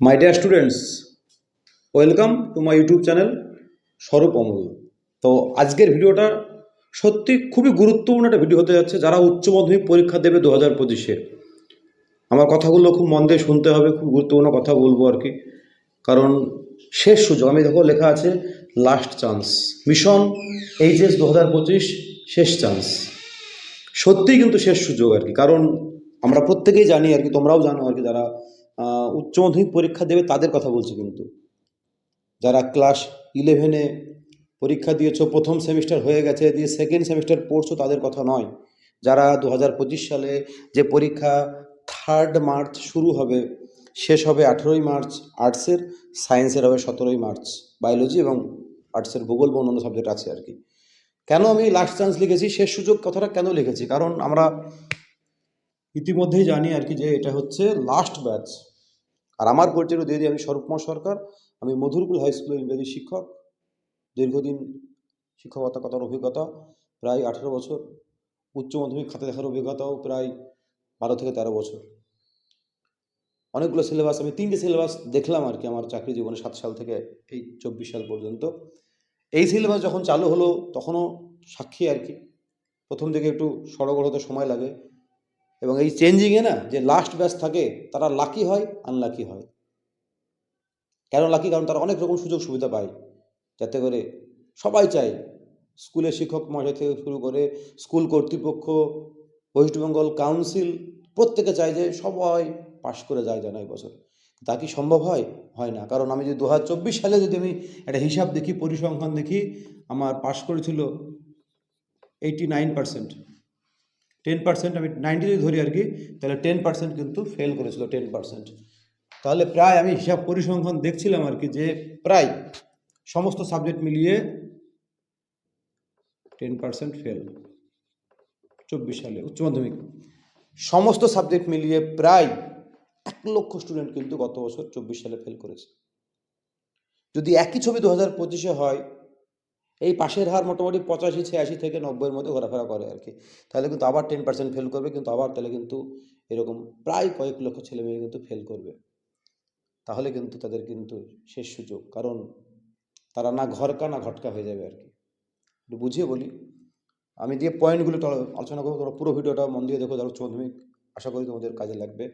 My dear students welcome to my YouTube channel Swarup Amal তো আজকের ভিডিওটা সত্যি খুবই গুরুত্বপূর্ণ একটা ভিডিও হতে যাচ্ছে, যারা উচ্চ মাধ্যমিক পরীক্ষা দেবে দু হাজার পঁচিশে। আমার কথাগুলো খুব মন দিয়ে শুনতে হবে, খুব গুরুত্বপূর্ণ কথা বলব আর কি। কারণ শেষ সুযোগ, আমি দেখো লেখা আছে লাস্ট চান্স মিশন এইচএস দু হাজার পঁচিশ, শেষ চান্স সত্যিই কিন্তু শেষ সুযোগ আর কি। কারণ আমরা প্রত্যেকেই জানি আর কি, তোমরাও জানো আর কি, যারা উচ্চ মাধ্যমিক পরীক্ষা দেবে তাদের কথা বলছি কিন্তু। যারা ক্লাস ইলেভেনে পরীক্ষা দিয়েছ, প্রথম সেমিস্টার হয়ে গেছে, দিয়ে সেকেন্ড সেমিস্টার পড়ছো, তাদের কথা নয়। যারা দু হাজার পঁচিশ সালে যে পরীক্ষা থার্ড মার্চ শুরু হবে, শেষ হবে আঠেরোই মার্চ আর্টসের সায়েন্সের হবে সতেরোই মার্চ বায়োলজি এবং আর্টসের ভূগোল বা অন্যান্য সাবজেক্ট আছে আর কি। কেন আমি লাস্ট চান্স লিখেছি? শেষ সুযোগ কথাটা কেন লিখেছি? কারণ আমরা ইতিমধ্যেই জানি আর কি যে এটা হচ্ছে লাস্ট ব্যাচ আর আমার পরিচয় দিয়ে দিই, আমি স্বরূপময় সরকার, আমি মধুরকুল হাই স্কুলের ইংরেজি শিক্ষক, দীর্ঘদিন শিক্ষকতার অভিজ্ঞতা, প্রায় আঠেরো বছর, উচ্চ মাধ্যমিক খাতে দেখার অভিজ্ঞতাও প্রায় বারো থেকে তেরো বছর। অনেকগুলো সিলেবাস আমি তিনটে সিলেবাস দেখলাম আর কি আমার চাকরি জীবনে সাত সাল থেকে এই চব্বিশ সাল পর্যন্ত। এই সিলেবাস যখন চালু হলো, তখনও সাক্ষী আর কি। প্রথম দিকে একটু সড়গড় হতে সময় লাগে এবং এই চেঞ্জিংয়ে না যে লাস্ট ব্যাচ থাকে, তারা লাকি হয় আনলাকি হয়। কেন লাকি কারণ তারা অনেক রকম সুযোগ সুবিধা পায়। যাতে করে সবাই চায়, স্কুলের শিক্ষক মহাশয় থেকে শুরু করে স্কুল কর্তৃপক্ষ, ওয়েস্ট বেঙ্গল কাউন্সিল প্রত্যেকে চায় যে সবাই পাশ করে যায় যেন এই বছর। তা কি সম্ভব হয়? হয় না। কারণ আমি যদি দু হাজার চব্বিশ সালে যদি আমি একটা হিসাব দেখি, পরিসংখ্যান দেখি, আমার পাশ করেছিল eighty nine percent ten percent আমি নাইনটি যদি ধরি আর কি তাহলে টেন পার্সেন্ট কিন্তু ফেল করেছিল টেন পার্সেন্ট তাহলে প্রায় আমি হিসাব পরিসংখ্যান দেখছিলাম আর কি যে প্রায় সমস্ত সাবজেক্ট মিলিয়ে টেন পার্সেন্ট ফেল চব্বিশ সালে উচ্চ মাধ্যমিক। সমস্ত সাবজেক্ট মিলিয়ে প্রায় এক লক্ষ স্টুডেন্ট কিন্তু গত বছর চব্বিশ সালে ফেল করেছে। যদি একই ছবি দু হাজার পঁচিশে হয় এই পাশের হার মোটামুটি পঁচাশি, ছিয়াশি থেকে নব্বইয়ের মধ্যে ঘোরাফেরা করে আর কি। তাহলে কিন্তু আবার টেন পার্সেন্ট ফেল করবে, কিন্তু আবার তাহলে কিন্তু এরকম প্রায় কয়েক লক্ষ ছেলে মেয়ে কিন্তু ফেল করবে। তাহলে কিন্তু তাদের কিন্তু শেষ সুযোগ, কারণ তারা না ঘরকা, না ঘটকা হয়ে যাবে আর কি। একটু বুঝিয়ে বলি, আমি দিয়ে পয়েন্টগুলো আলোচনা করব, তোমরা পুরো ভিডিওটা মন দিয়ে দেখো, যারা উচ্চ মাধ্যমিক আশা করি তোমাদের কাজে লাগবে।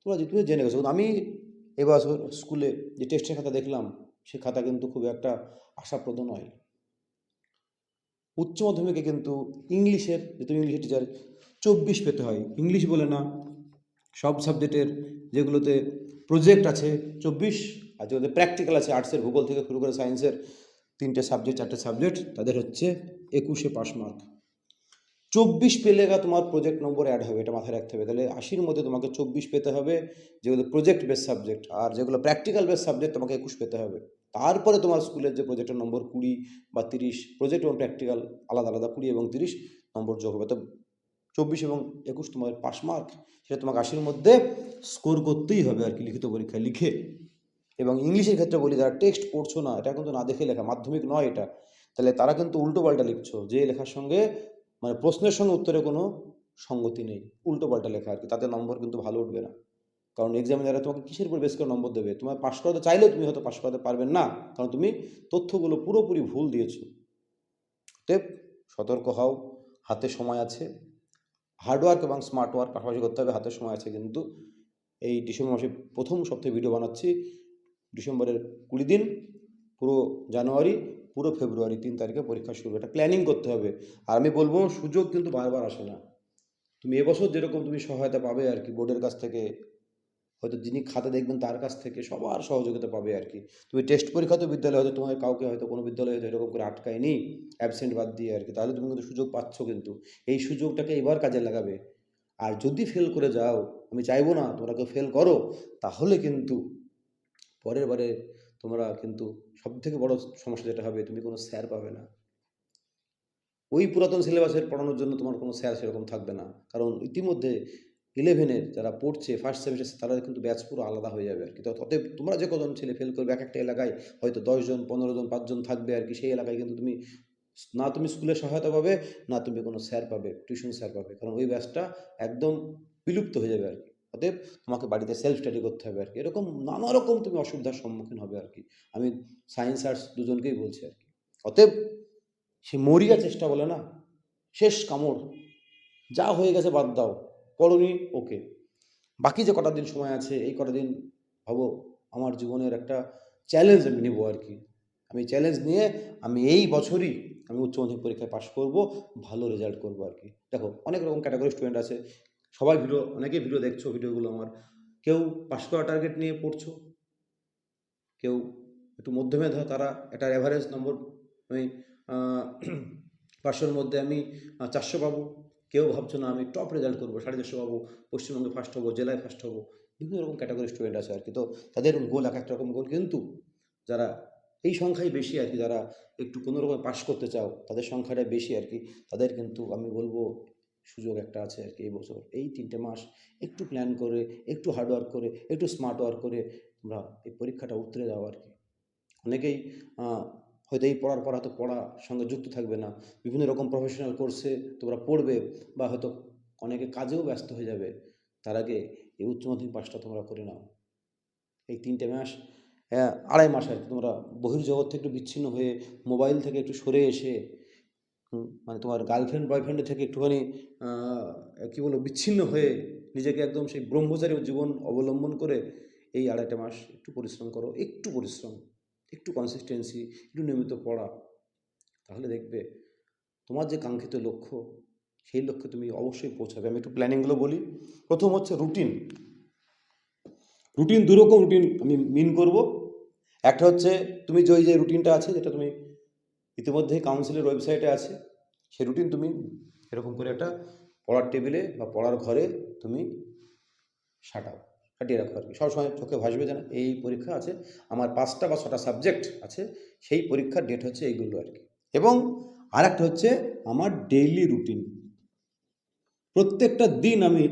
তোমরা যে, তুমি জেনে গেছো আমি এবার স্কুলে যে টেস্টের খাতা দেখলাম, সে খাতা কিন্তু খুব একটা আশাপ্রদ নয়। উচ্চ মাধ্যমিকে কিন্তু ইংলিশের যে তুমি ইংলিশের টিচার চব্বিশ পেতে হয়। ইংলিশ বলে না, সব সাবজেক্টের যেগুলোতে প্রজেক্ট আছে, চব্বিশ, আর যেগুলোতে প্র্যাকটিক্যাল আছে আর্টসের ভূগোল থেকে শুরু করে সায়েন্সের তিনটে সাবজেক্ট চারটে সাবজেক্ট তাদের হচ্ছে একুশে পাস মার্ক চব্বিশ পেলে গা তোমার প্রজেক্ট নম্বর অ্যাড হবে, এটা মাথায় রাখতে হবে। তাহলে আশির মধ্যে তোমাকে চব্বিশ পেতে হবে, যেগুলো প্রজেক্ট বেস সাবজেক্ট আর যেগুলো প্র্যাকটিক্যাল বেস সাবজেক্ট তোমাকে একুশ পেতে হবে। তারপরে তোমার স্কুলের যে প্রজেক্টের নম্বর কুড়ি বা তিরিশ প্রজেক্ট এবং প্র্যাকটিক্যাল আলাদা আলাদা, কুড়ি এবং তিরিশ নম্বর যোগ হবে। তো চব্বিশ এবং একুশ তোমার পাস মার্ক সেটা তোমাকে আশির মধ্যে স্কোর করতেই হবে আর কি লিখিত পরীক্ষায় লিখে। এবং ইংলিশের ক্ষেত্রে বলি, যারা টেক্সট পড়ছো না, এটা কিন্তু না দেখে লেখা, মাধ্যমিক নয় এটা, তাহলে তারা কিন্তু উল্টো পাল্টা লিখছো, যে লেখার সঙ্গে মানে প্রশ্নের সঙ্গে উত্তরে কোনো সঙ্গতি নেই, উল্টো পাল্টা লেখা আর কি, তাতে নম্বর কিন্তু ভালো উঠবে না। কারণ এক্সামে এক্সামিনাররা তোমাকে কিসের উপর বেশ করে নম্বর দেবে? তোমার পাশ করাতে চাইলেও তুমি হয়তো পাশ করাতে পারবে না। কারণ তুমি তথ্যগুলো পুরোপুরি ভুল দিয়েছ। টেপ সতর্ক হও, হাতে সময় আছে। হার্ডওয়ার্ক এবং স্মার্ট ওয়ার্ক পাশাপাশি করতে হবে, হাতে সময় আছে কিন্তু। এই ডিসেম্বর মাসে প্রথম সপ্তাহে ভিডিও বানাচ্ছি। ডিসেম্বরের কুড়ি দিন, পুরো জানুয়ারি, পুরো ফেব্রুয়ারি তিন তারিখে পরীক্ষা শুরু এটা প্ল্যানিং করতে হবে। আর আমি বলব, সুযোগ কিন্তু বারবার আসে না। তুমি এবছর যেরকম তুমি সহায়তা পাবে আর কি বোর্ডের কাছ থেকে হয়তো যিনি খাতা দেখবেন তার কাছ থেকে সবার সহযোগিতা পাবে আর কি। তুমি টেস্ট পরীক্ষা তো বিদ্যালয়ে হয়তো তোমার কাউকে হয়তো কোনো বিদ্যালয়ে হয়তো এরকম করে আটকায় আটকায়নি অ্যাবসেন্ট বাদ দিয়ে আর কি। তাহলে তুমি কিন্তু সুযোগ পাচ্ছ কিন্তু। এই সুযোগটাকে এবার কাজে লাগাবে। আর যদি ফেল করে যাও, আমি চাইব না তোমরা কেউ ফেল করো, তাহলে কিন্তু পরের বারে তোমরা কিন্তু সব থেকে বড় সমস্যা যেটা হবে, তুমি কোনো স্যার পাবে না। ওই পুরাতন সিলেবাসের পড়ানোর জন্য তোমার কোনো স্যার সেরকম থাকবে না। কারণ ইতিমধ্যে ইলেভেনের যারা পড়ছে ফার্স্ট সেমিস্টার তারা কিন্তু ব্যাচ পুরো আলাদা হয়ে যাবে আর কি অতএব তোমরা যে কজন ছেলে ফেল করবে, এক একটা এলাকায় হয়তো দশজন পনেরো জন পাঁচজন থাকবে আর কি সেই এলাকায় কিন্তু তুমি, না তুমি স্কুলের সহায়তা পাবে, না তুমি কোনো স্যার পাবে টিউশন স্যার পাবে। কারণ ওই ব্যাচটা একদম বিলুপ্ত হয়ে যাবে আর কি অতএব তোমাকে বাড়িতে সেলফ স্টাডি করতে হবে আর কি এরকম নানা রকম তুমি অসুবিধার সম্মুখীন হবে আর কি আমি সায়েন্স আর্টস দুজনকেই বলছি আর কি অতএব সে মরিয়া চেষ্টা বলে না, শেষ কামড়। যা হয়ে গেছে বাদ দাও। পড়নি ওকে। বাকি যে কটা দিন সময় আছে, এই কটা দিন ভাবো আমার জীবনের একটা চ্যালেঞ্জ আমি নেব আর কি। আমি চ্যালেঞ্জ নিয়ে আমি এই বছরই আমি উচ্চ মাধ্যমিক পরীক্ষায় পাশ করব, ভালো রেজাল্ট করব আর কি। দেখো, অনেক রকম ক্যাটাগরি স্টুডেন্ট আছে, সবাই ভিডিও অনেকেই ভিডিও দেখছ ভিডিওগুলো আমার। কেউ পাশ করা টার্গেট নিয়ে পড়ছো, কেউ একটু মধ্যমেধা তারা একটা অ্যাভারেজ নম্বর আমি পাঁচশোর মধ্যে আমি চারশো পাবো। কেউ ভাবছ, না, আমি টপ রেজাল্ট করব, সাড়ে চারশো পাবো, পশ্চিমবঙ্গে ফার্স্ট হব, জেলায় ফার্স্ট হব। বিভিন্ন রকম ক্যাটাগরি স্টুডেন্ট আছে আর কি তো তাদের গোল এক একটা রকম গোল কিন্তু যারা এই সংখ্যাই বেশি আর কি যারা একটু কোনো রকম পাস করতে চাও, তাদের সংখ্যাটা বেশি আর কি তাদের কিন্তু আমি বলব, সুযোগ একটা আছে আর কি এই বছর। এই তিনটে মাস একটু প্ল্যান করে, একটু হার্ডওয়ার্ক করে, একটু স্মার্ট ওয়ার্ক করে, তোমরা এই পরীক্ষাটা উতরে যাও আর কি অনেকেই হয়তো এই পড়ার পর হয়তো পড়া সঙ্গে যুক্ত থাকবে না। বিভিন্ন রকম প্রফেশনাল কোর্সে তোমরা পড়বে বা হয়তো অনেকে কাজেও ব্যস্ত হয়ে যাবে। তার আগে এই উচ্চ মাধ্যমিক পাসটা তোমরা করে নাও। এই তিনটে মাস হ্যাঁ, আড়াই মাস আর তোমরা বহির্জগৎ থেকে একটু বিচ্ছিন্ন হয়ে মোবাইল থেকে একটু সরে এসে মানে তোমার গার্লফ্রেন্ড বয়ফ্রেন্ডের থেকে একটুখানি কি বলব বিচ্ছিন্ন হয়ে নিজেকে একদম সেই ব্রহ্মচারী জীবন অবলম্বন করে এই আড়াইটা মাস একটু পরিশ্রম করো একটু পরিশ্রম। একটু কনসিস্টেন্সি একটু নিয়মিত পড়া, তাহলে দেখবে তোমার যে কাঙ্ক্ষিত লক্ষ্য, সেই লক্ষ্যে তুমি অবশ্যই পৌঁছাবে। আমি একটু প্ল্যানিংগুলো বলি। প্রথম হচ্ছে রুটিন রুটিন দুরকম রুটিন আমি মিন করব। একটা হচ্ছে তুমি যে ওই যে রুটিনটা আছে, যেটা তুমি ইতিমধ্যেই কাউন্সিলের ওয়েবসাইটে আছে সেই রুটিন তুমি এরকম করে একটা পড়ার টেবিলে বা পড়ার ঘরে তুমি সাটাও। সাটিয়ে রাখো আর কি। সবসময় চোখে ভাসবে যেন এই পরীক্ষা আছে, আমার পাঁচটা বা ছটা সাবজেক্ট আছে, সেই পরীক্ষার ডেট হচ্ছে এইগুলো আর কি। এবং আর একটা হচ্ছে আমার ডেইলি রুটিন প্রত্যেকটা দিন আমি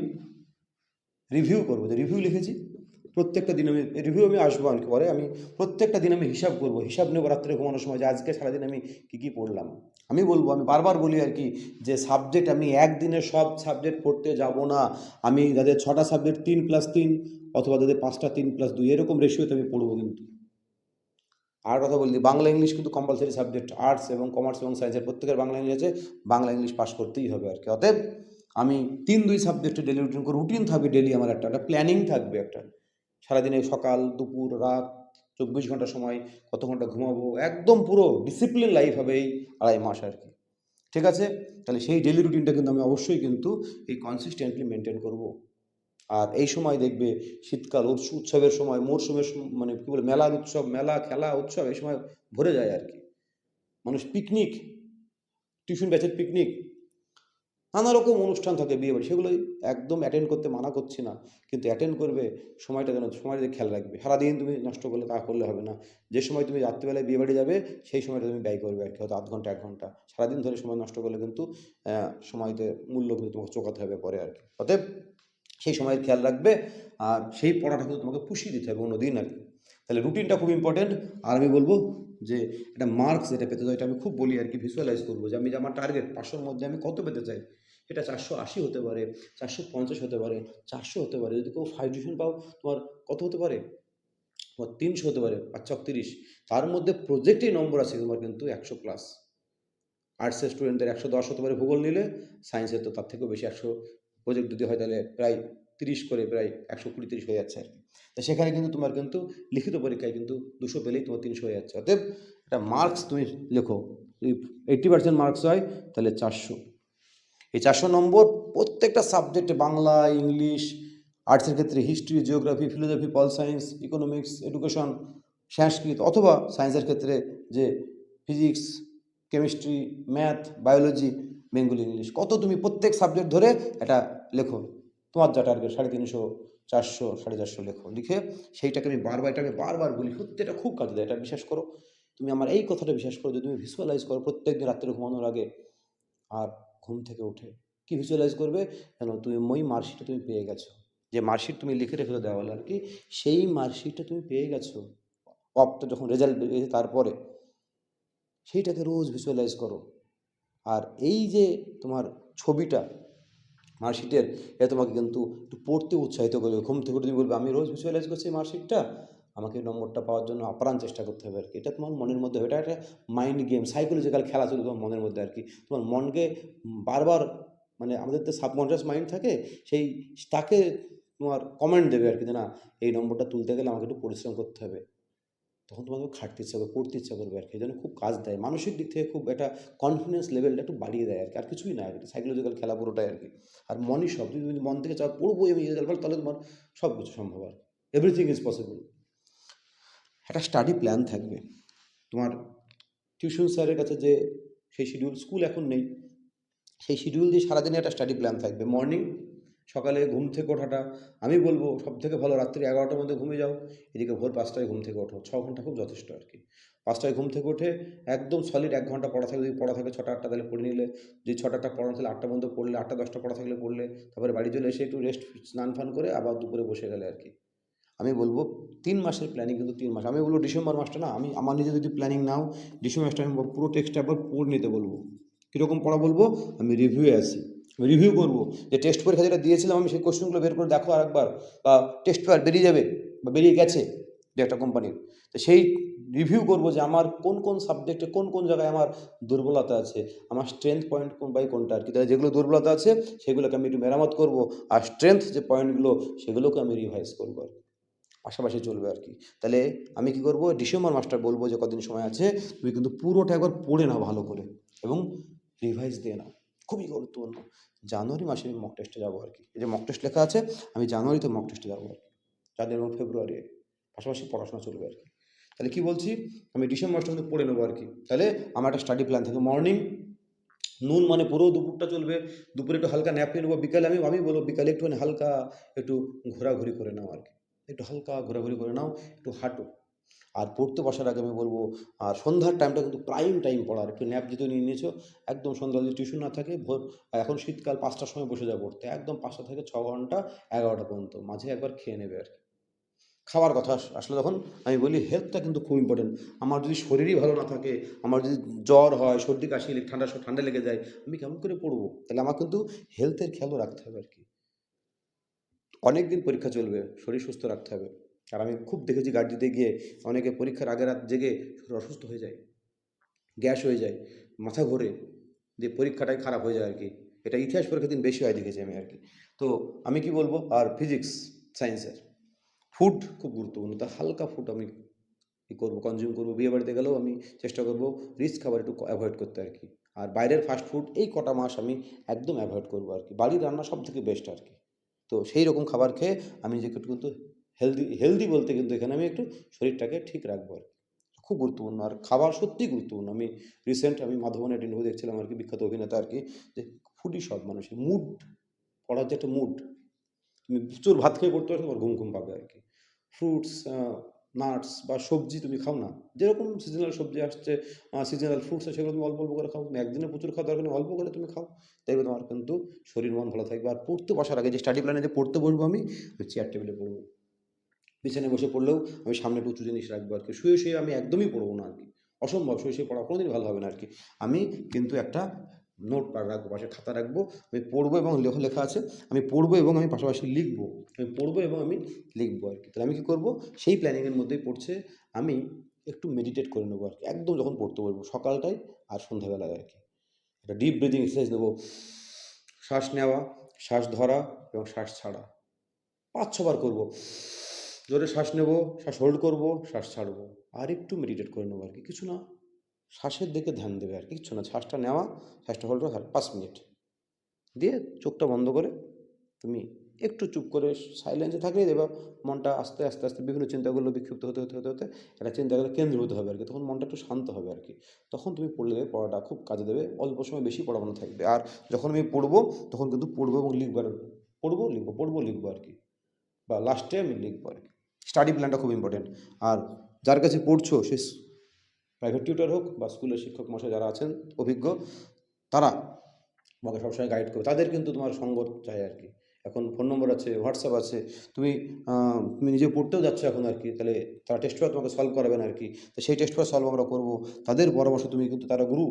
রিভিউ করব। যে রিভিউ লিখেছি প্রত্যেকটা দিন আমি রিভিউ আমি আসব আর কি পরে। আমি প্রত্যেকটা দিন আমি হিসাব করব। হিসাব নেব রাত্রে ঘুমানোর সময় যে আজকে সারাদিন আমি কী কী পড়লাম। আমি বলব, আমি বারবার বলি আর কি যে সাবজেক্ট আমি একদিনে সব সাবজেক্ট পড়তে যাব না। আমি যাদের ছটা সাবজেক্ট তিন প্লাস তিন অথবা যাদের পাঁচটা তিন প্লাস দুই এরকম রেশিওতে আমি পড়ব কিন্তু। আর কথা বলি, বাংলা ইংলিশ কিন্তু কম্পালসারি সাবজেক্ট আর্টস এবং কমার্স এবং সায়েন্সের প্রত্যেকের বাংলা ইংলিশ আছে। বাংলা ইংলিশ পাস করতেই হবে আর কি। অতএব আমি তিন, দুই সাবজেক্টে ডেলি রুটিন করে রুটিন থাকবে ডেলি আমার একটা একটা প্ল্যানিং থাকবে একটা। সারাদিনে সকাল, দুপুর, রাত, চব্বিশ ঘণ্টা সময়, কত ঘণ্টা ঘুমাবো, একদম পুরো ডিসিপ্লিন লাইফ হবে এই আড়াই মাস আর কি। ঠিক আছে? তাহলে সেই ডেলি রুটিনটা কিন্তু আমি অবশ্যই কিন্তু এই কনসিস্টেন্টলি মেনটেন করব। আর এই সময় দেখবে শীতকাল, উৎস, উৎসবের সময় মরশুমের মানে কী বলে মেলার উৎসব, মেলা, খেলা, উৎসব এই সময় ভরে যায় আর কি। মানুষ পিকনিক টিউশন ব্যাচের পিকনিক নানা রকম অনুষ্ঠান থাকে, বিয়ে বাড়ি। সেগুলো একদম অ্যাটেন্ড করতে মানা করছি না। কিন্তু অ্যাটেন্ড করবে, সময়টা যেন সময়টা খেয়াল রাখবে। সারাদিন তুমি নষ্ট করলে তা করলে হবে না। যে সময় তুমি রাত্রিবেলায় বিয়ে বাড়ি যাবে, সেই সময়টা তুমি ব্যয় করবে আর কি হয়তো আধ ঘণ্টা, এক ঘণ্টা। সারাদিন ধরে সময় নষ্ট করলে কিন্তু সময়তে মূল্য কিন্তু তোমাকে চোকাতে হবে পরে আর কি অতএব সেই সময়ের খেয়াল রাখবে, আর সেই পড়াটা কিন্তু তোমাকে পুষিয়ে দিতে হবে অন্য দিন আর কি তাহলে রুটিনটা খুব ইম্পর্টেন্ট আর আমি বলব যে, একটা মার্কস যেটা পেতে চাই এটা আমি খুব বলি আর কি ভিজুয়ালাইজ করব যে, আমি যে আমার টার্গেট পাঁচশোর মধ্যে আমি কত পেতে চাই? এটা চারশো আশি হতে পারে, চারশো পঞ্চাশ হতে পারে, চারশো হতে পারে। যদি কেউ ফাইভ ডিভিশন পাও, তোমার কত হতে পারে? তোমার তিনশো হতে পারে আর চকতিরিশ তার মধ্যে প্রজেক্টেই নম্বর আছে তোমার কিন্তু একশো প্লাস আর্টসের স্টুডেন্টদের একশো দশ হতে পারে ভূগোল নিলে সায়েন্সের তো তার থেকেও বেশি একশো প্রজেক্ট যদি হয় তাহলে প্রায় তিরিশ করে, প্রায় একশো কুড়ি তিরিশ হয়ে যাচ্ছে আর কি। তো সেখানে কিন্তু তোমার কিন্তু লিখিত পরীক্ষায় কিন্তু দুশো পেলেই তোমার তিনশো হয়ে যাচ্ছে। অতএব একটা মার্কস তুমি লেখো। এইট্টি পার্সেন্ট মার্কস হয়, তাহলে চারশো। এই চারশো নম্বর প্রত্যেকটা সাবজেক্টে বাংলা, ইংলিশ, আর্টসের ক্ষেত্রে history, geography, philosophy, pol science economics, education, Sanskrit অথবা সায়েন্সের ক্ষেত্রে যে physics, chemistry, math, biology, Bengali English. কত তুমি প্রত্যেক সাবজেক্ট ধরে এটা লেখো? তোমার যা টার্গেট সাড়ে তিনশো, চারশো, সাড়ে চারশো লেখো। লিখে সেইটাকে আমি বারবার, এটা আমি বারবার বলি সত্যি এটা খুব কাজে দেয়, এটা বিশ্বাস করো। তুমি আমার এই কথাটা বিশ্বাস করো যে তুমি ভিজুয়ালাইজ করো প্রত্যেক দিন রাত্রে ঘুমানোর আগে। আর ঘুম থেকে উঠে। কি ভিজুয়ালাইজ করবে? কেন তুমি ওই মার্কশিটটা তুমি পেয়ে গেছো। যে মার্কশিট তুমি লিখে রেখে দেওয়া হলো আর কি সেই মার্কশিটটা তুমি পেয়ে গেছো। অপ্ত যখন রেজাল্ট বেরিয়েছে তারপরে। সেইটাকে রোজ ভিজুয়ালাইজ করো। আর এই যে তোমার ছবিটা মার্কশিটের এটা তোমাকে কিন্তু একটু পড়তে উৎসাহিত করবে। ঘুম থেকে উঠে তুমি বলবে, আমি রোজ ভিজুয়ালাইজ করছি মার্কশিটটা আমাকে এই নম্বরটা পাওয়ার জন্য আপ্রাণ চেষ্টা করতে হবে আর কি। এটা তোমার মনের মধ্যে, এটা একটা মাইন্ড গেম সাইকোলজিক্যাল খেলা চলবে তোমার মনের মধ্যে আর কি। তোমার মনকে বারবার মানে আমাদের তো সাবকনশিয়াস মাইন্ড থাকে, সেই তাকে তোমার কমেন্ট দেবে আর কি যে না, এই নম্বরটা তুলতে গেলে আমাকে একটু পরিশ্রম করতে হবে। তখন তোমাকে খাটতে ইচ্ছা করবে, পড়তে ইচ্ছা করবে আর কি। জন্য খুব কাজ দেয়। মানসিক দিক থেকে খুব একটা কনফিডেন্স লেভেলটা একটু বাড়িয়ে দেয় আর কি। আর কিছুই না আর কি সাইকোলজিক্যাল খেলা পুরোটাই আর কি। আর মনই সব তুমি যদি মন থেকে চাও পড়ব আমি তাহলে তোমার সব কিছু সম্ভব আর এভরিথিং ইজ পসিবল একটা স্টাডি প্ল্যান থাকবে। তোমার টিউশন স্যারের কাছে যে সেই শিডিউল স্কুল এখন নেই। সেই শিডিউল দিয়ে সারাদিনে একটা স্টাডি প্ল্যান থাকবে। মর্নিং সকালে ঘুম থেকে ওঠাটা। আমি বলব সব থেকে ভালো, রাত্রি এগারোটার মধ্যে ঘুমিয়ে যাও। এদিকে ভোর পাঁচটায় ঘুম থেকে ওঠো। ছ ঘণ্টা খুব যথেষ্ট আর কি পাঁচটায় ঘুম থেকে উঠে একদম সলিড এক ঘণ্টা পড়া থাকলে, যদি পড়া থাকে ছটা আটটা তাহলে পড়ে নিলে। যদি আটটা পড়া থাকলে আটটা পর্যন্ত পড়লে, আটটা দশটা পড়া থাকলে পড়লে, তারপরে বাড়ি চলে এসে একটু রেস্ট স্নান ফান করে আবার দুপুরে বসে গেলে আর কি আমি বলব তিন মাসের প্ল্যানিং কিন্তু তিন মাস। আমি বলব ডিসেম্বর মাসটা না, আমি, আমার নিজে যদি প্ল্যানিং নাও, ডিসেম্বর মাসটা আমি পুরো টেক্সটটা একবার পড়ে নিতে বলব। কীরকম পড়া বলব? আমি রিভিউয়ে আসি রিভিউ করব। যে টেস্ট পরীক্ষা যেটা দিয়েছিলাম আমি সেই কোশ্চেনগুলো বের করে দেখো আরেকবার। বা টেস্ট পেপার বেরিয়ে যাবে বা বেরিয়ে গেছে যে একটা কোম্পানির তো সেই রিভিউ করব যে আমার কোন কোন সাবজেক্টে কোন কোন জায়গায় আমার দুর্বলতা আছে, আমার স্ট্রেংথ পয়েন্ট কোন বাই কোনটা আর কি তাহলে যেগুলো দুর্বলতা আছে সেগুলোকে আমি একটু মেরামত করব। আর স্ট্রেংথ যে পয়েন্টগুলো সেগুলোকে আমি রিভাইজ করব আর কি পাশাপাশি চলবে আর কি। তাহলে আমি কি করব? ডিসেম্বর মাসটা বলব যে কদিন সময় আছে, তুমি কিন্তু পুরোটা একবার পড়ে নাও ভালো করে এবং রিভাইজ দিয়ে নাও। খুবই গুরুত্বপূর্ণ। জানুয়ারি মাসে আমি মক টেস্টে যাব আর কি। এই যে মক টেস্ট লেখা আছে, আমি জানুয়ারিতে মক টেস্টে যাব আর কি। জানুয়ারি এবং ফেব্রুয়ারি পাশাপাশি পড়াশোনা চলবে আর কি। তাহলে কি বলছি? আমি ডিসেম্বর মাসটা কিন্তু পড়ে নেব আর কি। তাহলে আমার একটা স্টাডি প্ল্যান থাকে। মর্নিং নুন মানে পুরো দুপুরটা চলবে। দুপুরে একটু হালকা ন্যাপ নিয়ে নেব। বিকালে আমি আমি বলব বিকালে একটুখানি হালকা একটু ঘোরাঘুরি করে নাও আর কি। একটু হালকা ঘোরাঘুরি করে নাও, একটু হাঁটো। আর পড়তে বসার আগে আমি বলব, আর সন্ধ্যার টাইমটা কিন্তু প্রাইম টাইম পড়ার, একটু ন্যাপ যেহেতু নিয়ে নিয়েছো, একদম সন্ধ্যা যদি টিউশন না থাকে, ভোর এখন শীতকাল পাঁচটার সময় বসে যাব পড়তে, একদম পাঁচটা থেকে ছ ঘণ্টা, এগারোটা পর্যন্ত, মাঝে একবার খেয়ে নেবে আর কি। খাওয়ার কথা আসলে তখন আমি বলি হেলথটা কিন্তু খুব ইম্পর্টেন্ট আমার যদি শরীরই ভালো না থাকে, আমার যদি জ্বর হয়, সর্দি কাশি, ঠান্ডা ঠান্ডা লেগে যায়, আমি কেমন করে পড়ব? তাহলে আমার কিন্তু হেলথের খেয়ালও রাখতে হবে আর কি। অনেক দিন পরীক্ষা চলবে, শরীর সুস্থ রাখতে হবে। আর আমি খুব দেখেছি গাড়ি দিতে গিয়ে অনেকে পরীক্ষার আগের রাত জেগে শরীর অসুস্থ হয়ে যায়, গ্যাস হয়ে যায়, মাথা ঘোরে, যে পরীক্ষাটাই খারাপ হয়ে যায় আর কি। এটা ইতিহাস পরীক্ষার দিন বেশি হয় দেখেছি আমি আর কি। তো আমি কি বলব? আর ফিজিক্স সায়েন্সের ফুড খুব গুরুত্বপূর্ণ। তা হালকা ফুড আমি ই করব কনজিউম করব, বিয়ে বাড়িতে গেলেও আমি চেষ্টা করব রিচ খাবার একটু অ্যাভয়েড করতে আর কি। আর বাইরের ফাস্ট ফুড এই কটা মাস আমি একদম অ্যাভয়েড করব আর কি। বাড়ির রান্না সব থেকে বেস্ট আর কি। তো সেই রকম খাবার খেয়ে আমি নিজেকে একটু কিন্তু হেলদি হেলদি বলতে কিন্তু এখানে আমি একটু শরীরটাকে ঠিক রাখব আর খুব গুরুত্বপূর্ণ। আর খাবার সত্যিই গুরুত্বপূর্ণ। আমি রিসেন্ট আমি মাধবনের একটি ইন্টারভিউ দেখছিলাম আর কি, বিখ্যাত অভিনেতা আর কি, যে ফুডই সব মানুষের মুড পড়ার যে একটা মুড তুমি প্রচুর ভাত খেয়ে পড়তে পারছ তোমার ঘুম ঘুম পাবে আর কি। ফ্রুটস নাটস বা সবজি তুমি খাও না। যেরকম সিজনাল সবজি আসছে সিজনাল ফ্রুটস সেগুলো তুমি অল্প অল্প করে খাও। তুমি একদিনে প্রচুর খাওয়া দরকার অল্প করে তুমি খাও। দেখবে তোমার কিন্তু শরীর মন ভালো থাকবে। আর পড়তে বসার আগে যে স্টাডি প্ল্যানে যে পড়তে বসবো আমি, ওই চেয়ার টেবিলে পড়ব। বিছানায় বসে পড়লেও আমি সামনে প্রচুর জিনিস রাখব আর কি শুয়ে শুয়ে আমি একদমই পড়ব না আর কি অসম্ভব, শুয়ে শুয়ে পড়া কোনোদিন ভালো হবে না আর কি আমি কিন্তু একটা নোট রাখব, পাশে খাতা রাখব, আমি পড়ব এবং লেখা আছে, আমি পড়ব এবং আমি পাশাপাশি লিখব, আমি পড়ব এবং আমি লিখব আর কি। তাহলে আমি কী করব? সেই প্ল্যানিংয়ের মধ্যেই পড়ছে, আমি একটু মেডিটেট করে নেব আর কি। একদম যখন পড়তে বলব সকালটায় আর সন্ধ্যাবেলায় আর কি। একটা ডিপ ব্রিদিং এক্সারসাইজ নেব, শ্বাস নেওয়া, শ্বাস ধরা এবং শ্বাস ছাড়া। পাঁচ ছবার করব। জোরে শ্বাস নেব, শ্বাস হোল্ড করব, শ্বাস ছাড়বো, আর একটু মেডিটেট করে নেব আর কি। কিছু না। শ্বাসের দিকে ধ্যান দেবে আর কিচ্ছু না। শ্বাসটা নেওয়া, শ্বাসটা করা পাঁচ মিনিট। দিয়ে চোখটা বন্ধ করে তুমি একটু চুপ করে সাইলেন্সে থাকলেই দেবা মনটা আস্তে আস্তে আস্তে বিভিন্ন চিন্তাগুলো বিক্ষিপ্ত হতে হতে হতে হতে একটা চিন্তাগুলো কেন্দ্রীভূত হবে আর কি। তখন মনটা একটু শান্ত হবে আর কি। তখন তুমি পড়লে পড়াটা খুব কাজে দেবে, অল্প সময় বেশি পড়া মনে থাকবে। আর যখন আমি পড়ব, তখন কিন্তু পড়ব এবং লিখব আর পড়ব, লিখব পড়ব, লিখব আর কি। বা লাস্টে আমি লিখব আর কি। স্টাডি প্ল্যানটা খুব ইম্পর্টেন্ট আর যার কাছে পড়ছো, সে প্রাইভেট টিউটার হোক বা স্কুলের শিক্ষক মশাই যারা আছেন, অভিজ্ঞ, তারা তোমাকে সবসময় গাইড করবে। তাদের কিন্তু তোমার সঙ্গ চাই আর কি। এখন ফোন নম্বর আছে হোয়াটসঅ্যাপ আছে, তুমি তুমি নিজে পড়তেও যাচ্ছ এখন আর কি, তাহলে তারা টেস্ট পেপার তোমাকে সলভ করাবেন আর কি। তো সেই টেস্ট পেপার সলভ আমরা করব। তাদের পরামর্শ তুমি কিন্তু তারা গুরু।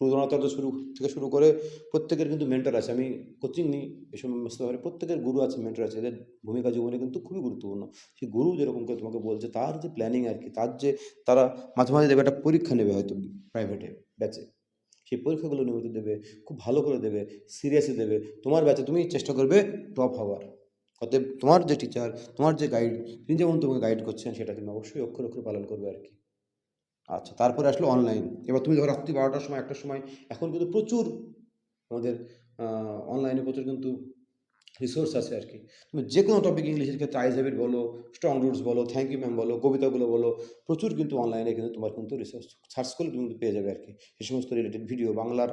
প্রধানত শুরু থেকে শুরু করে প্রত্যেকের কিন্তু মেন্টর আছে। আমি কোচিং নিই এসব সমস্ত ব্যাপারে প্রত্যেকের গুরু আছে মেন্টর আছে। এদের ভূমিকা জীবনে কিন্তু খুবই গুরুত্বপূর্ণ। সেই গুরু যেরকম করে তোমাকে বলছে, তার যে প্ল্যানিং আর কি, তার যে তারা মাঝে মাঝে দেবে একটা পরীক্ষা নেবে হয়তো প্রাইভেটে ব্যাচে সেই পরীক্ষাগুলো নিয়মিত দেবে, খুব ভালো করে দেবে সিরিয়াসলি দেবে। তোমার ব্যাচে তুমি চেষ্টা করবে টপ হওয়ার। অতএব তোমার যে টিচার তোমার যে গাইড তিনি যেমন তোমাকে গাইড করছেন, সেটা তুমি অবশ্যই অক্ষর অক্ষরে পালন করবে আর কি। আচ্ছা তারপরে আসলো অনলাইন এবার তুমি ধরো রাত্রি বারোটার সময়, একটার সময়, এখন কিন্তু প্রচুর আমাদের অনলাইনে প্রচুর কিন্তু রিসোর্স আছে আর কি। তুমি যে কোনো টপিক ইংলিশের ক্ষেত্রে আইজ হ্যাবিট বলো স্ট্রং রুটস বলো থ্যাংক ইউ ম্যাম বলো, কবিতাগুলো বলো, প্রচুর কিন্তু অনলাইনে কিন্তু তোমার কিন্তু রিসোর্স সার্চ করলে তুমি পেয়ে যাবে আর কি। এই সমস্ত রিলেটেড ভিডিও বাংলার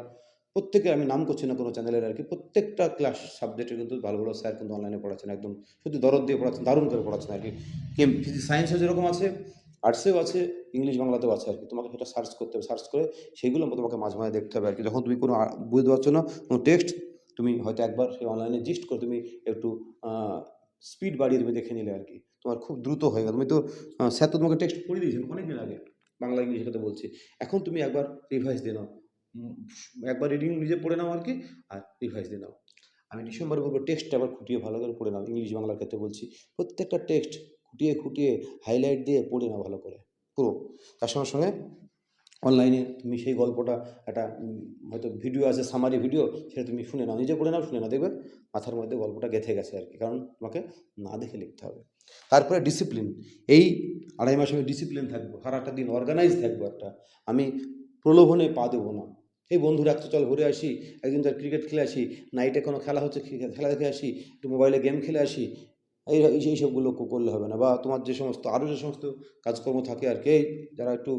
প্রত্যেকে, আমি নাম করছি না কোনো চ্যানেলের আর কি, প্রত্যেকটা ক্লাস সাবজেক্টে কিন্তু ভালো ভালো স্যার কিন্তু অনলাইনে পড়াচ্ছেন, একদম শুধু দরদ দিয়ে পড়াচ্ছেন, দারুণ করে পড়াচ্ছেন আর কি। কেম সায়েন্সে যেরকম আছে আর্টসেও আছে ইংলিশ বাংলাতেও আছে আর কি। তোমাকে সেটা সার্চ করতে হবে। সার্চ করে সেগুলো তোমাকে মাঝে মাঝে দেখতে হবে আর কি। যখন তুমি কোনো বুঝতে পারছ না, কোনো টেক্সট তুমি হয়তো একবার সেই অনলাইনে জিস্ট করে তুমি একটু স্পিড বাড়িয়ে তুমি দেখে নিলে আর কি। তোমার খুব দ্রুত হয়ে গেল। তুমি তো স্যার তো তোমাকে টেক্সট পড়ে দিয়েছেন অনেকদিন আগে। বাংলা, ইংলিশ কথা বলছি। এখন তুমি একবার রিভাইস দিয়ে নাও। একবার রিডিং নিজে পড়ে নাও আর কি, আর রিভাইস দিয়ে নাও। আমি ডিসেম্বরে বলব টেক্সটটা আবার খুঁটিয়ে ভালো করে পড়ে নাও। ইংলিশ বাংলার ক্ষেত্রে বলছি, প্রত্যেকটা টেক্সট খুঁটিয়ে খুঁটিয়ে হাইলাইট দিয়ে পড়ে নাও ভালো করে। পুরো। তার সঙ্গে সঙ্গে অনলাইনে তুমি সেই গল্পটা একটা হয়তো ভিডিও আছে সামারি ভিডিও সেটা তুমি শুনে নাও। নিজে পড়ে নাও, শুনে নাও। দেখবে মাথার মধ্যে গল্পটা গেঁথে গেছে আর কি। কারণ তোমাকে না দেখে লিখতে হবে। তারপরে ডিসিপ্লিন এই আড়াই মাসে আমি ডিসিপ্লিন থাকব। সারাটা দিন অর্গানাইজ থাকব একটা। আমি প্রলোভনে পা দেবো না। এই বন্ধুরা একটু চল ঘুরে আসি। একদিন তার ক্রিকেট খেলে আসি। নাইটে কোনো খেলা হচ্ছে খেলা দেখে আসি। একটু মোবাইলে গেম খেলে আসি। এই এই- সবগুলো করলে হবে না। বা তোমার যে সমস্ত, আরও যে সমস্ত কাজকর্ম থাকে আর কি যারা একটু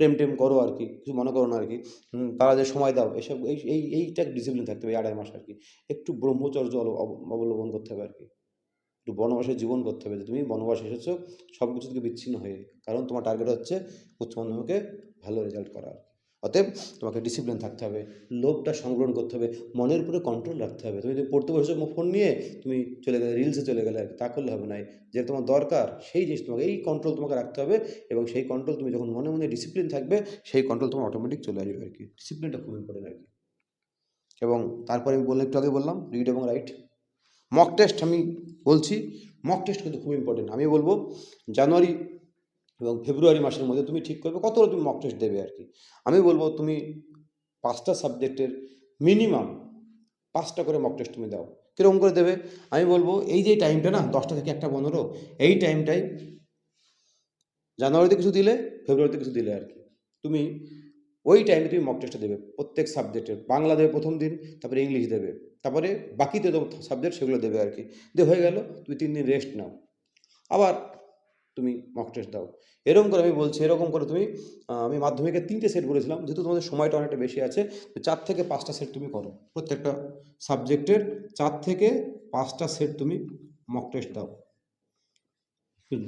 প্রেম টেম করো আর কি, কিছু মনে করো না আর কি তারা যে সময় দাও, এসব, এই এই, এইটা ডিসিপ্লিন থাকতে হবে আড়াই মাস আর কি। একটু ব্রহ্মচর্য অবলম্বন করতে হবে আর কি। একটু বনবাসের জীবন করতে হবে, যে তুমি বনবাস এসেছ সব কিছু থেকে বিচ্ছিন্ন হয়ে, কারণ তোমার টার্গেট হচ্ছে উচ্চ মাধ্যমিকে ভালো রেজাল্ট করা আর কি। অতএব তোমাকে ডিসিপ্লিন থাকতে হবে, লোভটা সংগ্রহণ করতে হবে, মনের উপরে কন্ট্রোল রাখতে হবে। তুমি যদি পড়তে বসেছো ফোন নিয়ে তুমি চলে গেলে রিলসে চলে গেলে আর তা করলে হবে না। যে তোমার দরকার, সেই জিনিস তোমাকে, এই কন্ট্রোল তোমাকে রাখতে হবে এবং সেই কন্ট্রোল তুমি যখন মনে মনে ডিসিপ্লিন থাকবে, সেই কন্ট্রোল তোমার অটোমেটিক চলে আসবে আর কি। ডিসিপ্লিনটা খুব ইম্পর্টেন্ট আর কি। এবং তারপরে আমি বললাম, একটু আগে বললাম রিড এবং রাইট মক টেস্ট আমি বলছি মক টেস্ট কিন্তু খুব ইম্পর্টেন্ট আমি বলব, জানুয়ারি এবং ফেব্রুয়ারি মাসের মধ্যে তুমি ঠিক করবে কত তুমি মক টেস্ট দেবে আর কি। আমি বলব তুমি পাঁচটা সাবজেক্টের মিনিমাম পাঁচটা করে মক টেস্ট তুমি দাও। কীরকম করে দেবে? আমি বলব এই যে টাইমটা না, দশটা থেকে একটা পনেরো, এই টাইমটাই জানুয়ারিতে কিছু দিলে, ফেব্রুয়ারিতে কিছু দিলে আর কি। তুমি ওই টাইমে তুমি মক টেস্টটা দেবে, প্রত্যেক সাবজেক্টের বাংলা দেবে প্রথম দিন, তারপরে ইংলিশ দেবে, তারপরে বাকিতে সাবজেক্ট সেগুলো দেবে আর কি। দিয়ে হয়ে গেল, তুমি তিন দিন রেস্ট নাও। আবার তুমি মক টেস্ট দাও। এরকম করে আমি বলছি, এরকম করে তুমি আমি মাধ্যমিকের তিনটে সেট বলেছিলাম যেহেতু তোমাদের সময়টা অনেকটা বেশি আছে, তো চার থেকে পাঁচটা সেট তুমি করো। প্রত্যেকটা সাবজেক্টের চার থেকে পাঁচটা সেট তুমি মক টেস্ট দাও।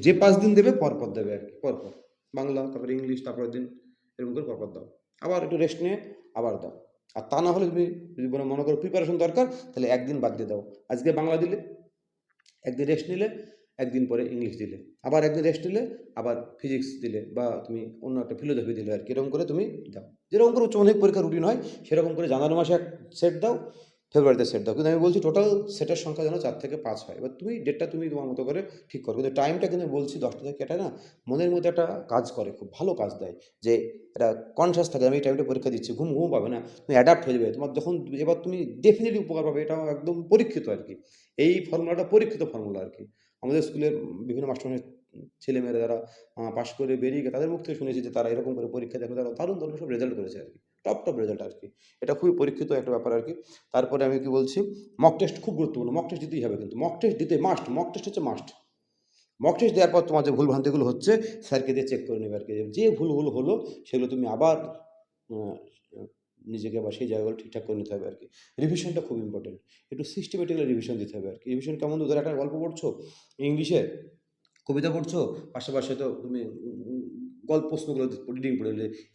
যে পাঁচ দিন দেবে, পরপর দেবে আর কি, পরপর। বাংলা, তারপরে ইংলিশ, তারপরের দিন এরকম করে পরপর দাও। আবার একটু রেস্ট নিয়ে আবার দাও। আর তা না হলে তুমি যদি মনে মনে করো প্রিপারেশন দরকার, তাহলে একদিন বাদ দিয়ে দাও। আজকে বাংলা দিলে, একদিন রেস্ট নিলে একদিন পরে ইংলিশ দিলে, আবার একদিন রেস্ট নিলে, আবার ফিজিক্স দিলে বা তুমি অন্য একটা ফিলোসফি দিলে আর কি। এরকম করে তুমি দাও যেরকম করে উচ্চ মাধ্যমিক পরীক্ষা রুটিন হয়, সেরকম করে জানুয়ারি মাসে এক সেট দাও ফেব্রুয়ারিতে সেট দাও। কিন্তু আমি বলছি টোটাল সেটের সংখ্যা যেন চার থেকে পাঁচ হয়। এবার তুমি ডেটটা তুমি তোমার মতো করে ঠিক করো। কিন্তু টাইমটা কিন্তু বলছি দশটা থেকে এটা না, মনের মধ্যে একটা কাজ করে, খুব ভালো কাজ দেয়। যে এটা কনসাস থাকে, আমি এই টাইমটা পরীক্ষা দিচ্ছি, ঘুম ঘুম পাবে না, তুমি অ্যাডাপ্ট হয়ে যাবে। তোমার যখন এবার তুমি ডেফিনেটলি উপকার পাবে এটা একদম পরীক্ষিত আর কি। এই ফর্মুলাটা পরীক্ষিত ফর্মুলা আর কি। আমাদের স্কুলের বিভিন্ন মাস্টারের ছেলেমেয়েরা যারা পাশ করে বেরিয়ে গেছে তাদের মুখ থেকে শুনেছি যে তারা এরকম করে পরীক্ষা দেবে তারা দারুণ দারুণ সব রেজাল্ট করেছে আর কি টপ টপ রেজাল্ট আর কি এটা খুবই পরীক্ষিত একটা ব্যাপার আর কি তারপরে আমি কি বলছি মক টেস্ট খুব গুরুত্বপূর্ণ। মক টেস্ট দিতেই হবে কিন্তু। মক টেস্ট দিতে মাস্ট মক টেস্ট হচ্ছে মাস্ট মক টেস্ট দেওয়ার পর তোমার যে ভুল ভ্রান্তিগুলো হচ্ছে, স্যারকে দিয়ে চেক করে নেবে আর কি যে ভুল ভুল হলো, সেগুলো তুমি আবার নিজেকে বা সেই জায়গাগুলো ঠিকঠাক করে নিতে হবে আর কি। রিভিশনটা খুব ইম্পর্টেন্ট একটু সিস্টেমেটিক্যালি রিভিশন দিতে হবে আর কি। রিভিশন কেমন? তো ধরো একটা গল্প পড়ছো? ইংলিশে কবিতা পড়ছো? পাশাপাশি তো তুমি গল্প প্রশ্নগুলো রিডিং পড়ে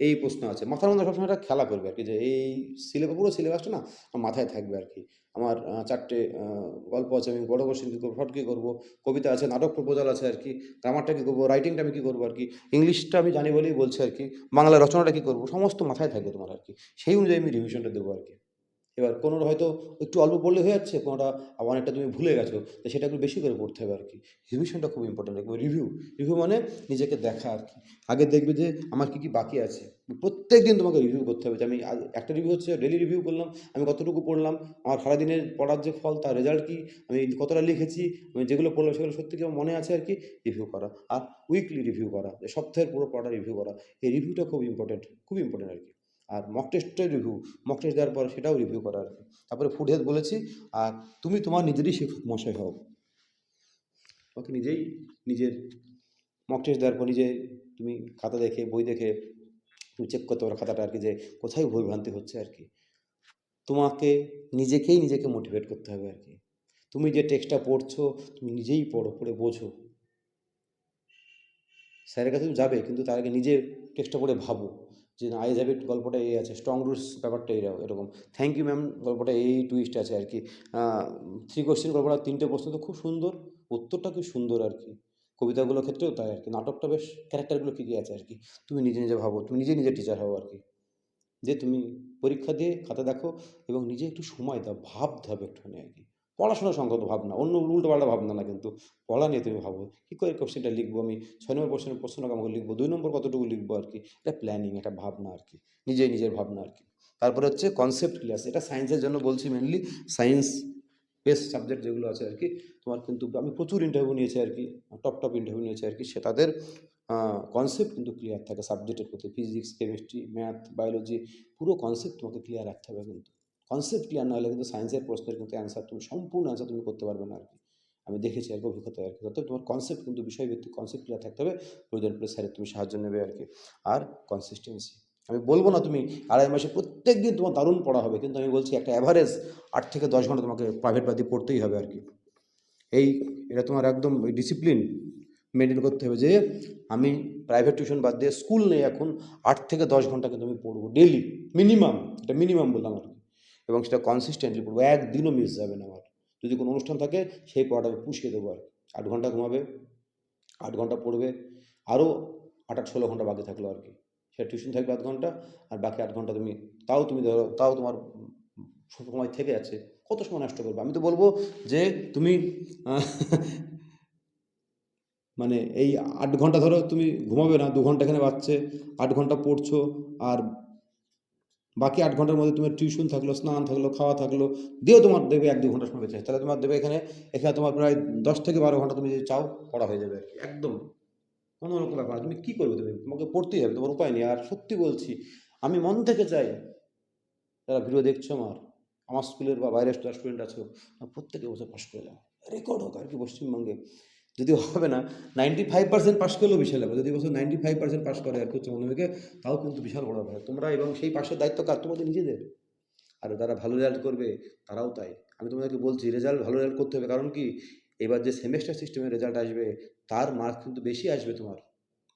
এই প্রশ্ন আছে। মাথার মধ্যে সবসময় একটা খেলা করবে আর কি, যে এই সিলেবাস পুরো সিলেবাসটা না মাথায় থাকবে আর কি। আমার চারটে গল্প আছে, আমি বড় কোশ্চেন কী করব কী করব, কবিতা আছে, নাটক প্রপোজাল আছে আর কি গ্রামারটা কী করব রাইটিংটা আমি কী করব আর কি ইংলিশটা আমি জানি বলেই বলছি আর কি, বাংলা রচনাটা কী করব, সমস্ত মাথায় থাকবে তোমার আর কি। সেই অনুযায়ী আমি রিভিশনটা দেবো আর কি। এবার কোনোটা হয়তো একটু অল্প পড়লে হয়ে যাচ্ছে কোনোটা আবার অনেকটা তুমি ভুলে গেছো, তো সেটা একটু বেশি করে পড়তে হবে আর কি। রিভিশনটা খুব ইম্পর্টেন্ট রাখবে রিভিউ রিভিউ মানে নিজেকে দেখা আর কি। আগে দেখবে যে আমার কী কী বাকি আছে প্রত্যেক দিন তোমাকে রিভিউ করতে হবে, যে আমি একটা রিভিউ হচ্ছে ডেলি রিভিউ করলাম, আমি কতটুকু পড়লাম, আমার সারাদিনের পড়ার যে ফল, তার রেজাল্ট কী, আমি কতটা লিখেছি, আমি যেগুলো পড়লাম সেগুলো সত্যি কি আমার মনে আছে আর কি রিভিউ করা। আর উইকলি রিভিউ করা, সপ্তাহের পুরো পড়াটা রিভিউ করা, এই রিভিউটা খুব ইম্পর্টেন্ট খুব ইম্পর্টেন্ট আর কি। আর মক টেস্টের রিভিউ মক টেস্ট দেওয়ার পর সেটাও রিভিউ করা আর কি। তারপরে ফুড হেলথ বলেছি, আর তুমি তোমার নিজেরই শিক্ষক মশাই হও। তোমাকে নিজেই নিজের মক টেস্ট দেওয়ার পর নিজে তুমি খাতা দেখে, বই দেখে তুমি চেক করতে পারো খাতাটা আর কি যে কোথায় ভুল ভ্রান্তি হচ্ছে আর কি। তোমাকে নিজেকেই নিজেকে মোটিভেট করতে হবে আর কি। তুমি যে টেক্সটটা পড়ছো, তুমি নিজেই পড়ো, পড়ে বোঝো। স্যারের কাছে তুমি যাবে, কিন্তু তার আগে নিজে টেক্সটটা পড়ে ভাবো। যে না আই হ্যাভ গল্পটা এই আছে স্ট্রং রুটস ব্যাপারটা এরকম এরকম। থ্যাংক ইউ ম্যাম গল্পটা এই টুইস্ট আছে আর কি। থ্রি কোশ্চেন গল্পটা, তিনটে প্রশ্ন তো খুব সুন্দর, উত্তরটা খুব সুন্দর আর কি। কবিতাগুলোর ক্ষেত্রেও তাই আর কি, নাটকটা বেশ ক্যারেক্টারগুলো কী কী আছে আর কি। তুমি নিজে নিজে ভাবো, তুমি নিজে নিজে টিচার হও আর কি। যে তুমি পরীক্ষা দিয়ে খাতা দেখো এবং নিজে একটু সময় দাও, ভাবতে হবে একটুখানি আর কি। পড়াশোনার সংগত ভাবনা, অন্য উল্টো পাল্টা ভাবনা না কিন্তু পড়া নিয়ে তুমি ভাবো। কী করে কোশ্চেনটা লিখব আমি? ছয় নম্বর কোশ্চেনের প্রশ্নটা আমাকে লিখব, দুই নম্বর কতটুকু লিখব আর কি? এটা প্ল্যানিং একটা ভাবনা আর কি নিজেই নিজের ভাবনা আর কি। তারপরে হচ্ছে কনসেপ্ট ক্লাস এটা সায়েন্সের জন্য বলছি মেনলি সায়েন্স বেস্ট সাবজেক্ট যেগুলো আছে আর কি, তোমার কিন্তু আমি প্রচুর ইন্টারভিউ নিয়েছি আর কি টপ টপ ইন্টারভিউ নিয়েছি আর কি, সে তাদের কনসেপ্ট কিন্তু ক্লিয়ার থাকে সাবজেক্টের প্রতি ফিজিক্স কেমিস্ট্রি ম্যাথ বায়োলজি পুরো কনসেপ্ট তোমাকে ক্লিয়ার রাখতে হবে কিন্তু। কনসেপ্ট ক্লিয়ার না হলে কিন্তু সায়েন্সের প্রশ্নের কিন্তু অ্যান্সার তুমি, সম্পূর্ণ অ্যান্সার তুমি করতে পারবে না আর কি। আমি দেখেছি আর কি অভিজ্ঞতা আর কি। অর্থাৎ তোমার কনসেপ্ট কিন্তু বিষয়ভিত্তিক কনসেপ্ট ক্লিয়ার থাকতে হবে, প্রয়োজন পড়লে স্যারের তুমি সাহায্য নেবে আর কি। আর কনসিস্টেন্সি আমি বলব না তুমি আড়াই মাসে প্রত্যেক দিন তোমার দারুণ পড়া হবে, কিন্তু আমি বলছি একটা অ্যাভারেজ আট থেকে দশ ঘণ্টা তোমাকে প্রাইভেট বাদ পড়তেই হবে আর কি। এই, এটা তোমার একদম ডিসিপ্লিন মেনটেন করতে হবে যে আমি প্রাইভেট টিউশন বাদ দিয়ে স্কুল নেই এখন, আট থেকে দশ ঘণ্টা কিন্তু আমি পড়ব ডেলি মিনিমাম এটা মিনিমাম বললাম আর কি। এবং সেটা কনসিস্টেন্টলি পড়ব। একদিনও মিস যাবে না আমার। যদি কোনো অনুষ্ঠান থাকে, সেই পড়াটা আমি পুষিয়ে দেবো আর আট ঘণ্টা ঘুমাবে, আট ঘণ্টা পড়বে, আরও আট আট ষোলো ঘণ্টা বাকি থাকল আর কি। সেটা টিউশন থাকবে আধ ঘণ্টা, আর বাকি আট ঘণ্টা তুমি, তাও তুমি ধরো, তাও তোমার সময় থেকে আছে কত সময় নষ্ট করবে? আমি তো বলব যে তুমি মানে এই আট ঘণ্টা ধরো তুমি ঘুমাবে না, দু ঘণ্টা এখানে বাচ্চে আট ঘণ্টা পড়ছো, আর বাকি আট ঘণ্টার মধ্যে তোমার টিউশন থাকল, স্নান থাকল, খাওয়া থাকল, দিয়েও তোমার দেবে এক দু ঘণ্টা সময় বেঁচে তাহলে তোমার দেবে এখানে এখানে তোমার প্রায় দশ থেকে বারো ঘণ্টা তুমি যদি চাও, পড়া হয়ে যাবে একদম। কোনো রকম ব্যাপার তুমি কী করবে তুমি? তোমাকে পড়তেই হবে, তোমার উপায় নেই। আর সত্যি বলছি, আমি মন থেকে চাই, যারা ভিডিও দেখছ আমার আমার স্কুলের বা বাইরের স্টুডেন্ট আছো প্রত্যেকে বছর পাশ করে যাও। রেকর্ড হোক আর কি পশ্চিমবঙ্গে। যদিও হবে না নাইনটি ফাইভ পার্সেন্ট পাস করলেও বিশাল ব্যাপার। যদি বছর নাইনটি ফাইভ পার্সেন্ট পাস করে আর কি উচ্চ মাধ্যমিকে, তাও কিন্তু বিশাল বড় ব্যাপার। তোমরা এবং সেই পাশের দায়িত্ব কার? তোমাদের নিজেদের। আর যারা ভালো রেজাল্ট করবে, তারাও তাই। আমি তোমাদেরকে বলছি রেজাল্ট ভালো রেজাল্ট করতে হবে। কারণ কি? এবার যে সেমেস্টার সিস্টেমের রেজাল্ট আসবে, তার মার্ক কিন্তু বেশি আসবে তোমার।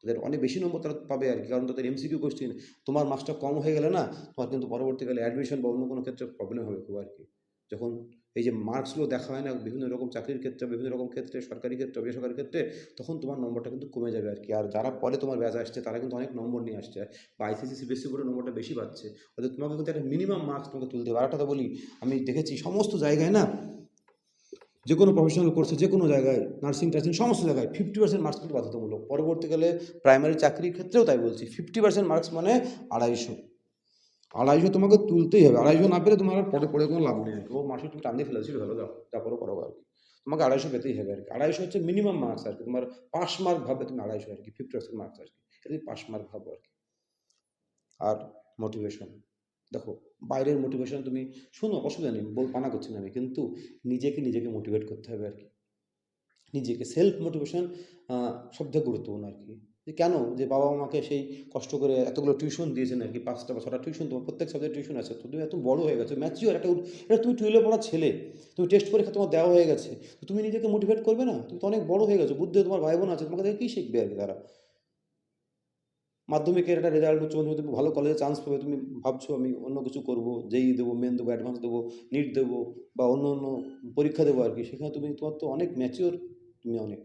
তাদের অনেক বেশি নম্বর তারা পাবে আর কি। কারণ তাদের এমসিকিউ কোশ্চেন তোমার মার্কসটা কম হয়ে গেলে না, তোমার কিন্তু পরবর্তীকালে অ্যাডমিশন বা অন্য কোনো ক্ষেত্রে প্রবলেম হবে খুব আর কি। যখন এই যে মার্কসগুলো দেখা হয় না, বিভিন্ন রকম চাকরির ক্ষেত্রে, বিভিন্ন রকম ক্ষেত্রে, সরকারি ক্ষেত্রে, বেসরকারি ক্ষেত্রে, তখন তোমার নম্বরটা কিন্তু কমে যাবে আর কি আর যারা পরে তোমার ব্যাচ আসছে, তারা কিন্তু অনেক নম্বর নিয়ে আসছে। বা আইসিসি সিবিএসসি বোর্ডের নম্বরটা বেশি পাচ্ছে। অর্থাৎ তোমাকে কিন্তু একটা মিনিমাম মার্কস তোমাকে তুলতে হবে। আর কথা বলি, আমি দেখেছি সমস্ত জায়গায় না যে কোনো প্রফেশনাল কোর্সে যে কোনো জায়গায় নার্সিং টার্সিং সমস্ত জায়গায় ফিফটি পার্সেন্ট মার্কস কিন্তু বাধ্যতামূলক। পরবর্তীকালে প্রাইমারি চাকরির ক্ষেত্রেও তাই বলছি ফিফটি পার্সেন্ট মার্কস মানে আড়াইশো। আড়াইশো তোমাকে তুলতেই হবে। আড়াইশো না পেলে তোমার পরে পড়ে কোনো লাভ নেই। ও মাসে তুমি টান দিয়ে ফেলেছিল ভালো দাও তারপরে করো আর কি। তোমাকে আড়াইশো পেতেই হবে আর কি। আড়াইশো হচ্ছে মিনিমাম মার্কস আর কি। তোমার পাস মার্ক ভাবে তুমি আড়াইশো আর কি ফিফটি পার্সেন্ট মার্কস আর কি। তুমি পাস মার্ক ভাবো আর কি। আর মোটিভেশন দেখো, বাইরের মোটিভেশন তুমি শুনো, অসুবিধা নেই, বল, পানা করছি না আমি, কিন্তু নিজেকে নিজেকে মোটিভেট করতে হবে আর কি। নিজেকে সেলফ মোটিভেশন সবথেকে গুরুত্বপূর্ণ আর কি। যে কেন? যে বাবা আমাকে সেই কষ্ট করে এতগুলো টিউশন দিয়েছেন আর কি, পাঁচটা বা ছটা টিউশন তোমার প্রত্যেক সাবজেক্ট টিউশন আছে, তো তুমি এত বড় হয়ে গেছো ম্যাচিওর একটা এটা তুমি টুয়েলভে পড়া ছেলে, তুমি টেস্ট পরীক্ষা তোমার দেওয়া হয়ে গেছে, তো তুমি নিজেকে মোটিভেট করবে না? তুমি তো অনেক বড় হয়ে গেছো, বুদ্ধি তোমার ভাই বোন আছে, তোমাকে দেখে কী শিখবে আর কি তারা। মাধ্যমিকের একটা রেজাল্ট উচ্চ মাধ্যমিক তুমি ভালো কলেজে চান্স পাবে, তুমি ভাবছ আমি অন্য কিছু করব, যেই দেবো মেন দেবো অ্যাডভান্স দেবো নিট দেবো, বা অন্য অন্য পরীক্ষা দেবো আর কি, সেখানে তুমি তোমার তো অনেক ম্যাচিওর তুমি অনেক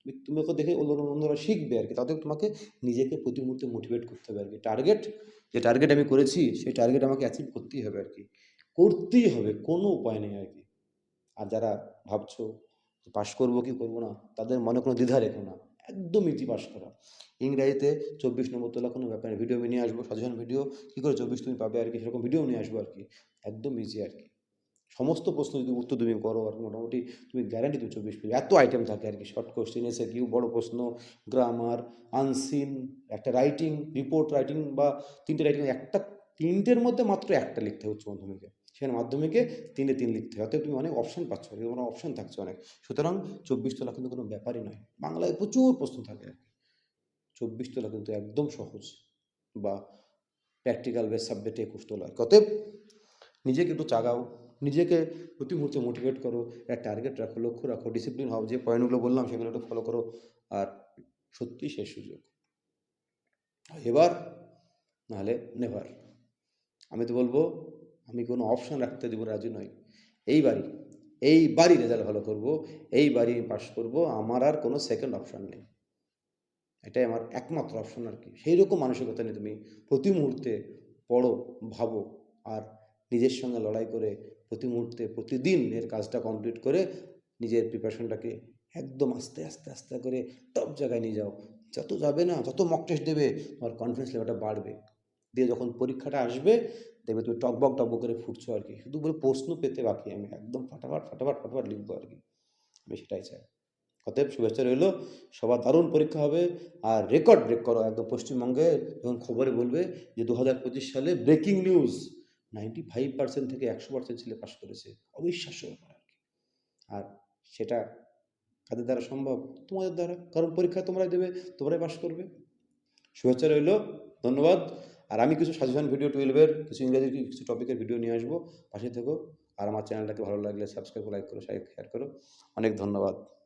তুমি তুমি ওকে দেখে অন্য অন্যরা শিখবে আর কি। তাদের তোমাকে নিজেকে প্রতি মুহূর্তে মোটিভেট করতে হবে আর কি। টার্গেট যে টার্গেট আমি করেছি, সেই টার্গেট আমাকে অ্যাচিভ করতেই হবে আর কি। করতেই হবে, কোনো উপায় নেই আর কি। আর যারা ভাবছ পাশ করব কি করব না, তাদের মনে কোনো দ্বিধা রেখো না। একদম ইজি পাস করা। ইংরাজিতে চব্বিশ নম্বর তোলা কোনো ব্যাপার ভিডিও আমি নিয়ে আসব সাধারণ ভিডিও কী করে চব্বিশ তুমি পাবে আর কি, সেরকম ভিডিও নিয়ে আসব আর কি। একদম ইজি আর কি। সমস্ত প্রশ্ন যদি উত্তর তুমি করো, আর মোটামুটি তুমি গ্যারান্টি তুমি চব্বিশ পেয়ে এত আইটেম থাকে আর কি শর্ট কোশ্চেন এসে কিউ বড় প্রশ্ন গ্রামার আনসিন একটা রাইটিং রিপোর্ট রাইটিং বা তিনটে রাইটিং একটা, তিনটের মধ্যে মাত্র একটা লিখতে উচ্চ মাধ্যমিকে। সেখানে মাধ্যমিকে তিনে তিন লিখতে হয়, অতএব তুমি অনেক অপশান পাচ্ছ তোমার অপশান থাকছে অনেক। সুতরাং চব্বিশ তোলা কিন্তু কোনো ব্যাপারই নয়। বাংলায় প্রচুর প্রশ্ন থাকে আর কি। চব্বিশ তোলা কিন্তু একদম সহজ বা প্র্যাকটিক্যাল বেস সাবজেক্টে একুশ তোলা। অতএব নিজেকে একটু চাগাও নিজেকে প্রতি মুহূর্তে মোটিভেট করো, একটা টার্গেট রাখো, লক্ষ্য রাখো ডিসিপ্লিন হও, যে পয়েন্টগুলো বললাম সেগুলো একটু ফলো করো আর সত্যি শেষ সুযোগ। এবার নাহলে নেভার আমি তো বলব, আমি কোনো অপশান রাখতে দেবো, রাজি নই। এইবারই এইবারই রেজাল্ট ভালো করব এইবারই আমি পাস করব, আমার আর কোনো সেকেন্ড অপশান নেই। এটাই আমার একমাত্র অপশন আর কি। সেই রকম মানসিকতা নিয়ে তুমি প্রতি মুহূর্তে পড়ো, ভাবো, আর নিজের সঙ্গে লড়াই করে প্রতি মুহূর্তে, প্রতিদিন এর কাজটা কমপ্লিট করে নিজের প্রিপারেশনটাকে একদম আস্তে আস্তে আস্তে করে টপ জায়গায় নিয়ে যাও। যত যাবে না, যত মক টেস্ট দেবে, তোমার কনফিডেন্স লেভেলটা বাড়বে। দিয়ে যখন পরীক্ষাটা আসবে, দেখবে তুমি টকবক টকবক করে ফুটছো আর কি। শুধু বলে প্রশ্ন পেতে বাকি, আমি একদম ফাটাফাট ফাটাফাট ফাটাফাট লিখব আর কি। আমি সেটাই চাই। অতএব শুভেচ্ছা রইল। সবার দারুণ পরীক্ষা হবে। আর রেকর্ড ব্রেক করো একদম পশ্চিমবঙ্গে। যখন খবরে বলবে যে দু হাজার পঁচিশ সালে breaking news ninety five percent থেকে একশো পার্সেন্ট ছেলে পাশ করেছে। অবিশ্বাস্য ব্যাপার আর কি। আর সেটা কাদের দ্বারা সম্ভব? তোমাদের দ্বারা। কারণ পরীক্ষা তোমরাই দেবে, তোমরাই পাশ করবে। শুভেচ্ছা রইল, ধন্যবাদ। আর আমি কিছু সাজেশন ভিডিও টুয়েলভের কিছু ইংরেজির কিছু টপিকের ভিডিও নিয়ে আসব। পাশে থেকো। আর আমার চ্যানেলটাকে ভালো লাগলে সাবস্ক্রাইব লাইক করো শেয়ার করো। অনেক ধন্যবাদ।